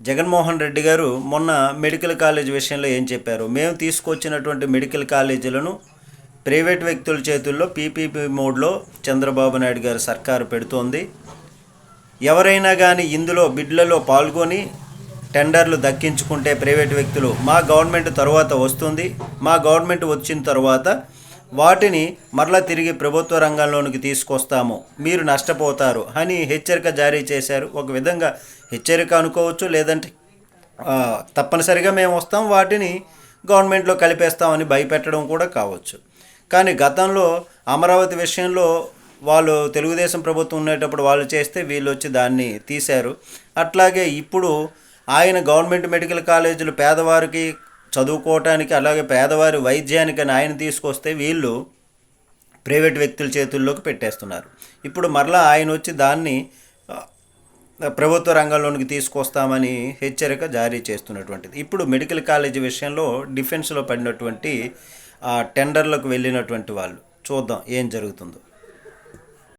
జగన్మోహన్ రెడ్డి గారు మొన్న medical college విషయంలో ఏం చెప్పారు? మేము తీసుకొచ్చినటువంటి మెడికల్ కాలేజీలను ప్రైవేట్ వ్యక్తుల చేతుల్లో పీపీపీ మోడ్లో చంద్రబాబు నాయుడు గారు సర్కారు పెడుతోంది. ఎవరైనా కానీ ఇందులో బిడ్లలో పాల్గొని టెండర్లు దక్కించుకుంటే ప్రైవేట్ వ్యక్తులు మా గవర్నమెంట్ తర్వాత వస్తుంది. మా గవర్నమెంట్ వచ్చిన తర్వాత వాటిని మరలా తిరిగి ప్రభుత్వ రంగంలోనికి తీసుకొస్తాము. మీరు నష్టపోతారు అని హెచ్చరిక జారీ చేశారు. ఒక విధంగా హెచ్చరిక అనుకోవచ్చు లేదంటే తప్పనిసరిగా మేము వస్తాం. వాటిని గవర్నమెంట్లో కలిపేస్తామని భయపెట్టడం కూడా కావచ్చు. కానీ గతంలో అమరావతి విషయంలో వాళ్ళు తెలుగుదేశం ప్రభుత్వం ఉండేటప్పుడు వాళ్ళు చేస్తే వీళ్ళు వచ్చి దాన్ని తీశారు. అట్లాగే ఇప్పుడు ఆయన గవర్నమెంట్ మెడికల్ కాలేజీలు పేదవారికి చదువుకోవటానికి అలాగే పేదవారి వైద్యానికి ఆయన తీసుకొస్తే వీళ్ళు ప్రైవేట్ వ్యక్తుల చేతుల్లోకి పెట్టేస్తున్నారు. ఇప్పుడు మరలా ఆయన వచ్చి దాన్ని ప్రభుత్వ రంగంలోనికి తీసుకొస్తామని హెచ్చరిక జారీ చేస్తున్నటువంటిది. ఇప్పుడు మెడికల్ కాలేజీ విషయంలో డిఫెన్స్లో పడినటువంటి టెండర్లకు వెళ్ళినటువంటి వాళ్ళు చూద్దాం ఏం జరుగుతుందో.